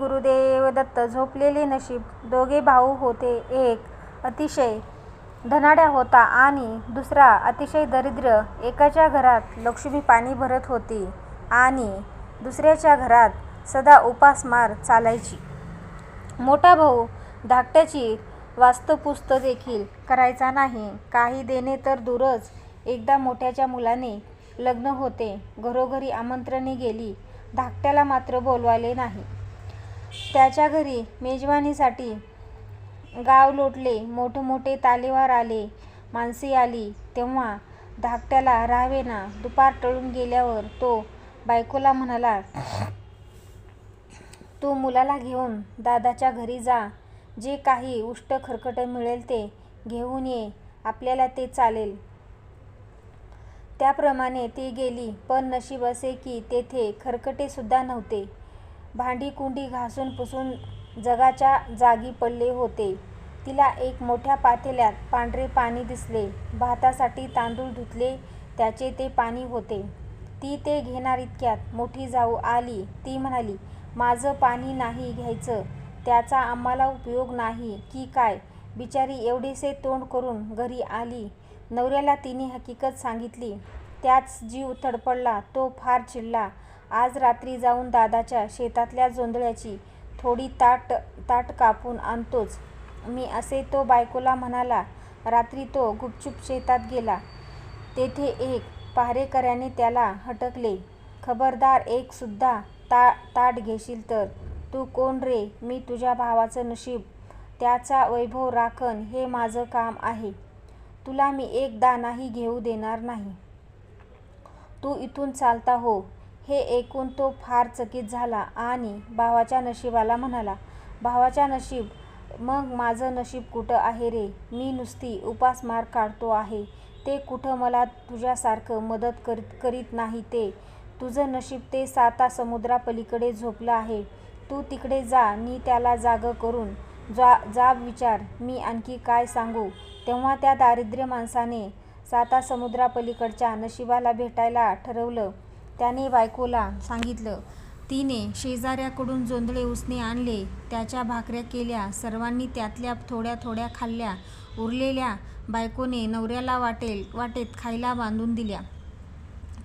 गुरुदेव दत्त झोपलेले नशीब दोघे भाऊ होते एक अतिशय धनाड्या होता आणि दुसरा अतिशय दरिद्र एकाच्या घरात लक्ष्मी पाणी भरत होती आणि दुसऱ्याच्या घरात सदा उपासमार चालायची. मोठा भाऊ धाकट्याची वास्तुपुस्त देखील करायचा नाही. काही देणे तर दूरच. एकदा मोठ्याच्या मुलाने लग्न होते. घरोघरी आमंत्रणे गेली. धाकट्याला मात्र बोलवाले नाही. त्याच्या घरी मेजवानीसाठी गाव लोटले मोठमोठे तालेवार आले माणसे आली. तेव्हा धाकट्याला राहावेना दुपार टळून गेल्यावर तो बायकोला म्हणाला तू मुलाला घेऊन दादाच्या घरी जा. जे काही उष्ट खरकट मिळेल ते घेऊन ये. आपल्याला ते चालेल. त्याप्रमाणे ती गेली. पण नशीब असे की तेथे खरकटेसुद्धा नव्हते. भांडी कुंडी घासून पुसून जगाच्या जागी पडले होते. तिला एक मोठ्या पातेल्यात पांढरे पाणी दिसले. भातासाठी तांदूळ धुतले त्याचे ते पाणी होते. ती ते घेणार इतक्यात मोठी जाऊ आली. ती म्हणाली माझं पाणी नाही घ्यायचं. त्याचा आम्हाला उपयोग नाही. की काय? बिचारी एवढेसे तोंड करून घरी आली. नवऱ्याला तिने हकीकत सांगितली. त्याच जीव थडपडला. तो फार चिडला. आज रात्री जाऊन दादाच्या शेतातल्या जोंधळ्याची थोडी ताट ताट कापून आणतोच. मी असे तो बायकोला म्हणाला रात्री तो गुपचूप शेतात गेला. तेथे एक पहारेकऱ्याने त्याला हटकले. खबरदार एक सुद्धा ता ताट घेशील तर. तू कोण रे? मी तुझ्या भावाचं नशीब. त्याचा वैभव राखण हे माझं काम आहे. तुला मी एक दानाही घेऊ देणार नाही. तू इथून चालता हो. हे ऐकून तो फार चकित झाला आणि भावाच्या नशिबाला म्हणाला भावाच्या नशीब? मग माझं नशीब कुठं आहे रे? मी नुसती उपासमार काढतो आहे. ते कुठं मला तुझ्यासारखं मदत करीत करीत नाही ते. तुझं नशीब ते साता समुद्रापलीकडे झोपलं आहे. तू तिकडे जा नी त्याला जागं करून. जा जाब विचार मी आणखी काय सांगू? तेव्हा त्या दारिद्र्य माणसाने साता समुद्रापलीकडच्या नशिबाला भेटायला ठरवलं. त्याने बायकोला सांगितलं तिने शेजाऱ्याकडून जोंधळे उसने आणले त्याच्या भाकऱ्या केल्या सर्वांनी त्यातल्या थोड्या थोड्या खाल्ल्या उरलेल्या बायकोने नवऱ्याला वाटेल वाटेत खायला बांधून दिल्या.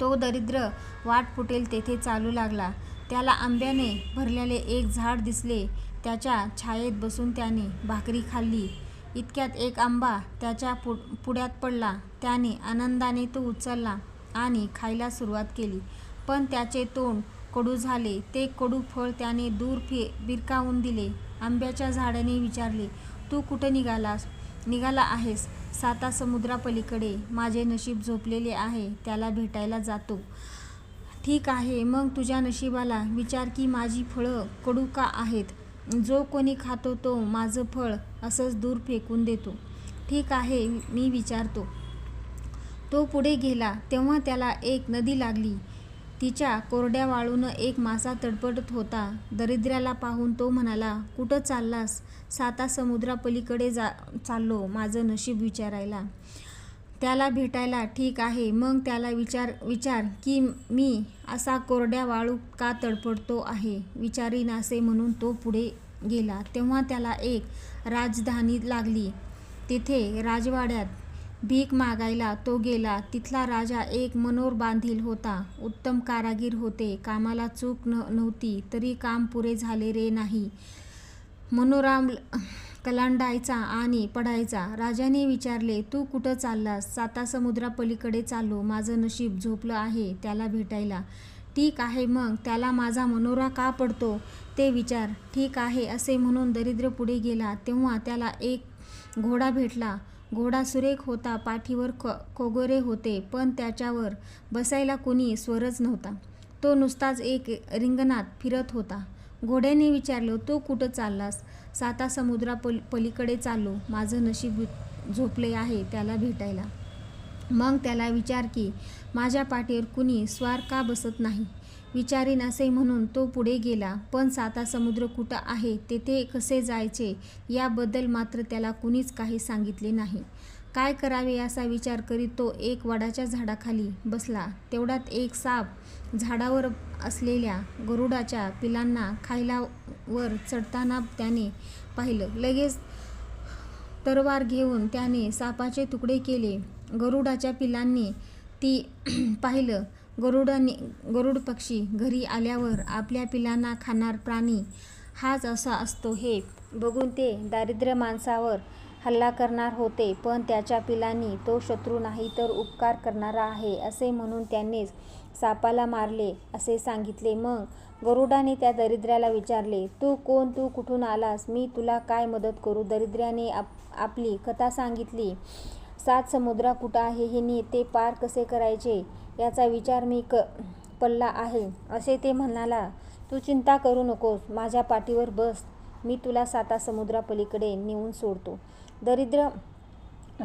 तो दरिद्र वाट फुटेल तेथे चालू लागला. त्याला आंब्याने भरलेले एक झाड दिसले त्याच्या छायेत बसून त्याने भाकरी खाल्ली. इतक्यात एक आंबा त्याच्या पु पुढ्यात पडला. त्याने आनंदाने तो उचलला. आणि खायला सुरुवात केली. पण त्याचे तोंड कडू झाले. ते कडू फळ त्याने दूर फे बिरकावून दिले. आंब्याच्या झाडाने विचारले तू कुठं निघालास? निघाला आहेस साता समुद्रापलीकडे. माझे नशीब झोपलेले आहे. त्याला भेटायला जातो. ठीक आहे. मग तुझ्या नशिबाला विचार की माझी फळं कडू का आहेत? जो कोणी खातो तो माझं फळ असंच दूर फेकून देतो. ठीक आहे. मी विचारतो. तो पुढे गेला तेव्हा त्याला एक नदी लागली. तिच्या कोरड्या वाळूनं एक मासा तडपडत होता. दरिद्र्याला पाहून तो म्हणाला कुठं चाललास? साता समुद्रापलीकडे जा चाललो माझं नशीब विचारायला. त्याला भेटायला ठीक आहे. मग त्याला विचार विचार की मी असा कोरड्या वाळू का तडपडतो आहे? विचारी नासे म्हणून तो पुढे गेला. तेव्हा त्याला एक राजधानी लागली. तिथे राजवाड्यात भीक मागायला तो गेला. तिथला राजा एक मनोर बांधील होता. उत्तम कारागीर होते. कामाला चूक न नव्हती. तरी काम पुरे झाले रे नाही. मनोराम कलांडायचा आणि पडायचा. राजाने विचारले तू कुठं चाललास? साता समुद्रापलीकडे चाललो. माझं नशीब झोपलं आहे त्याला भेटायला. ठीक आहे मग. त्याला माझा मनोरा का पडतो? ते विचार. ठीक आहे असे म्हणून दरिद्र पुढे गेला. तेव्हा त्याला एक घोडा भेटला. घोडा सुरेख होता पाठीवर क कोगोरे होते पण त्याच्यावर बसायला कुणी स्वरच नव्हता. तो नुसताच एक रिंगणात फिरत होता. घोड्याने विचारलं तू कुठं चाललास? साता समुद्रा पल पलीकडे चाललो. माझं नशीब झोपले आहे त्याला भेटायला. मग त्याला विचार की माझ्या पाठीवर कुणी स्वार का बसत नाही? विचारीन असे म्हणून तो पुढे गेला. पण साता समुद्र कुठं आहे तेथे कसे जायचे याबद्दल मात्र त्याला कुणीच काही सांगितले नाही. काय करावे असा विचार करीत तो एक वडाच्या झाडाखाली बसला. तेवढ्यात एक साप झाडावर असलेल्या गरुडाच्या पिलांना खायला वर चढताना त्याने पाहिलं. लगेच तरवार घेऊन त्याने सापाचे तुकडे केले. गरुडाच्या पिलांनी ती पाहिलं. गरुडाने गरुड पक्षी घरी आल्यावर आपल्या पिलांना खाणार प्राणी हाच असा असतो हे. बघून ते दारिद्र्य माणसावर हल्ला करणार होते पण त्याच्या पिलांनी तो शत्रू नाही तर उपकार करणारा आहे असे म्हणून त्यांनीच सापाला मारले असे सांगितले. मग गरुडाने त्या दरिद्र्याला विचारले तू कोण? तू कुठून आलास? मी तुला काय मदत करू? दरिद्र्याने आप आपली कथा सांगितली सात समुद्रा कुठं आहे हिनी ते पार कसे करायचे? याचा विचार मी क पल्ला आहे. असे ते म्हणाला तू चिंता करू नकोस माझ्या पाठीवर बस. मी तुला साता समुद्रापलीकडे नेऊन सोडतो. दरिद्र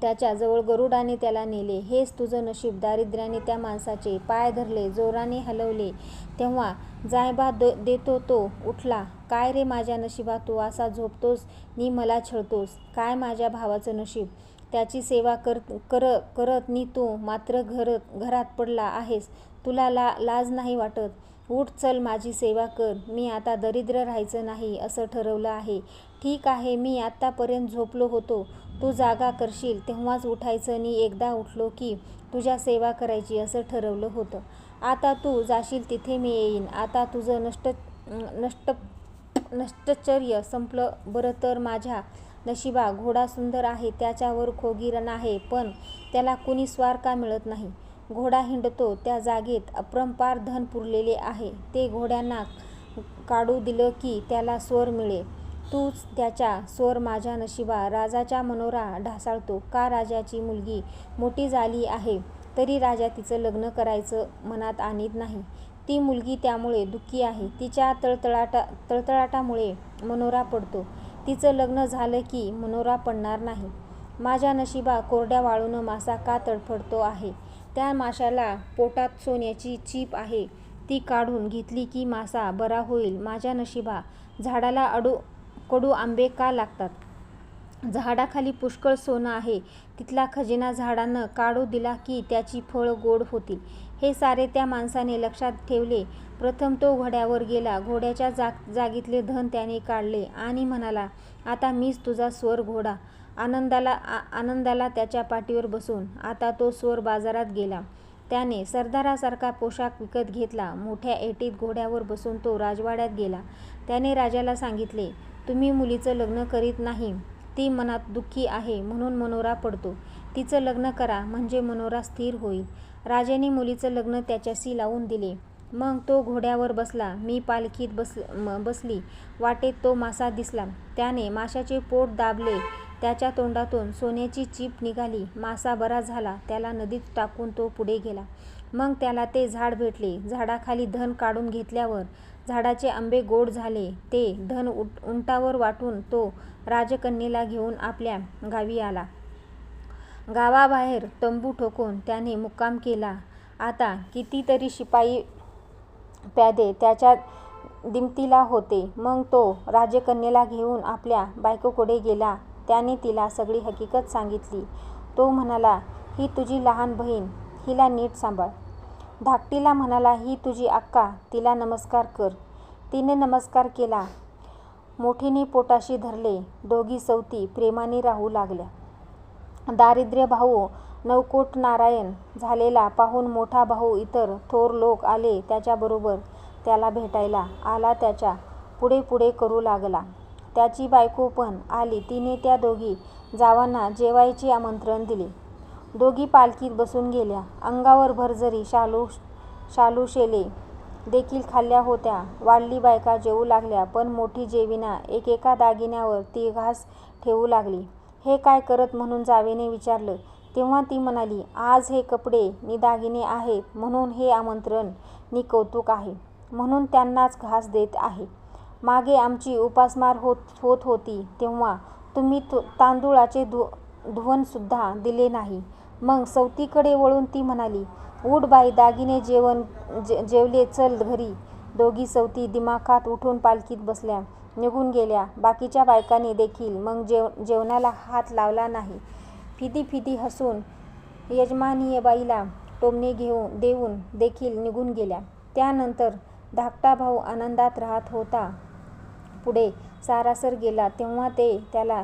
त्याच्याजवळ गरुडाने त्याला नेले. हेच तुझं नशीब. दारिद्र्याने त्या माणसाचे पाय धरले जोराने हलवले. तेव्हा जायबा द देतो तो उठला. काय रे माझ्या नशिबा तू असा झोपतोस नी मला छळतोस. काय माझ्या भावाचं नशीब? त्याची सेवा कर कर करत नी तू मात्र घर घरात पडला आहेस. तुला ला लाज नाही वाटत? उठ चल माझी सेवा कर. मी आता दरिद्र राहायचं नाही असं ठरवलं आहे. ठीक आहे मी आत्तापर्यंत झोपलो होतो. तू जागा करशील. तेव्हाच उठायचं नी एकदा उठलो की तुझ्या सेवा करायची असं ठरवलं होतं. आता तू जाशील तिथे मी येईन. आता तुझं नष्ट नष्ट नष्टचर्य संपलं. बरं तर माझ्या नशिबा घोडा सुंदर आहे त्याच्यावर खोगीरण आहे पण त्याला कुणी स्वार का मिळत नाही? घोडा हिंडतो त्या जागेत अपरंपार धन पुरलेले आहे. ते घोड्यांना काढू दिलं की त्याला स्वर मिळे. तूच त्याच्या स्वर माझ्या नशिबा राजाच्या मनोरा ढासाळतो. का राजाची मुलगी मोठी झाली आहे? तरी राजा तिचं लग्न करायचं मनात आणीत नाही. ती मुलगी त्यामुळे दुःखी आहे. तिच्या तळतळाटा तळतळाटामुळे मनोरा पडतो. तिचं लग्न झालं की मनोरा पडणार नाही. माझ्या नशिबा कोरड्या वाळूनं मासा का तडफडतो आहे? त्या माशाला पोटात सोन्याची चीप आहे. ती काढून घेतली की मासा बरा होईल. माझ्या नशिबा झाडाला अडू कडू आंबे का लागतात? झाडाखाली पुष्कळ सोनं आहे. तिथला खजिना झाडानं काढू दिला की त्याची फळं गोड होतील. हे सारे त्या माणसाने लक्षात ठेवले. प्रथम तो घोड्यावर गेला. घोड्याच्या जाग जागीतले धन त्याने काढले आणि म्हणाला आता मीच तुझा स्वर घोडा. आनंदाला आनंदाला त्याच्या पाठीवर बसून आता तो स्वर बाजारात गेला. त्याने सरदारासारखा पोशाख विकत घेतला. मोठ्या एटीत घोड्यावर बसून तो राजवाड्यात गेला. त्याने राजाला सांगितले तुम्ही मुलीचं लग्न करीत नाही. ती मनात दुःखी आहे म्हणून मनोरा पडतो. तिचं लग्न करा म्हणजे मनोरा स्थिर होईल. राजाने मुलीचं लग्न त्याच्याशी लावून दिले. मग तो घोड्यावर बसला. मी पालखीत बस बसली. वाटेत तो मासा दिसला. त्याने माशाचे पोट दाबले. त्याच्या तोंडातून सोन्याची चीप निघाली. मासा बरा झाला. त्याला नदीत टाकून तो पुढे गेला. मग त्याला ते झाड भेटले. झाडाखाली धन काढून घेतल्यावर झाडाचे आंबे गोड झाले. ते धन उट उंटावर वाटून तो राजकन्येला घेऊन आपल्या गावी आला. गावाबाहेर तंबू ठोकून त्याने मुक्काम केला. आता कितीतरी शिपाई प्यादे त्याच्या दिमतीला होते. मग तो राजकन्येला घेऊन आपल्या बायकोकडे गेला. त्याने तिला सगळी हकीकत सांगितली. तो म्हणाला ही तुझी लहान बहीण हिला नीट सांभाळ. धाकटीला म्हणाला ही तुझी अक्का तिला नमस्कार कर. तिने नमस्कार केला. मोठीने पोटाशी धरले. दोघी सवती प्रेमाने राहू लागल्या. दारिद्र्य भाऊ नवकोट नारायण झालेला पाहून मोठा भाऊ इतर थोर लोक आले त्याच्याबरोबर त्याला भेटायला. आला त्याच्या पुढे पुढे करू लागला. त्याची बायको पण आली. तिने त्या दोघी जावांना जेवायचे आमंत्रण दिले. दोघी पालखीत बसून गेल्या. अंगावर भरजरी शालू शालूशेले देखील खाल्ल्या होत्या. वाढली बायका जेवू लागल्या पण मोठी जेविना एकेका दागिन्यावर ती घास ठेवू लागली. हे काय करत म्हणून जावेने विचारलं. तेव्हा ती म्हणाली आज हे कपडे नि दागिने आहेत म्हणून हे आमंत्रण नि कौतुक आहे. म्हणून त्यांनाच घास देत आहे. मागे आमची उपासमार होत होत होती तेव्हा तुम्ही तांदूळाचे धु धुवनसुद्धा दिले नाही. मग सवतीकडे वळून ती म्हणाली उठ बाई दागिने जेवण जे जेवले चल घरी. दोघी सवती दिमाखात उठून पालखीत बसल्या. निघून गेल्या. बाकीच्या बायकांनी देखील मग जेव जेवणाला हात लावला नाही. फिदी फिदी हसून यजमानीय बाईला टोमणे घेऊन देऊन देखील निघून गेल्या. त्यानंतर धाकटा भाऊ आनंदात राहत होता. पुढे सारासर गेला. तेव्हा ते त्याला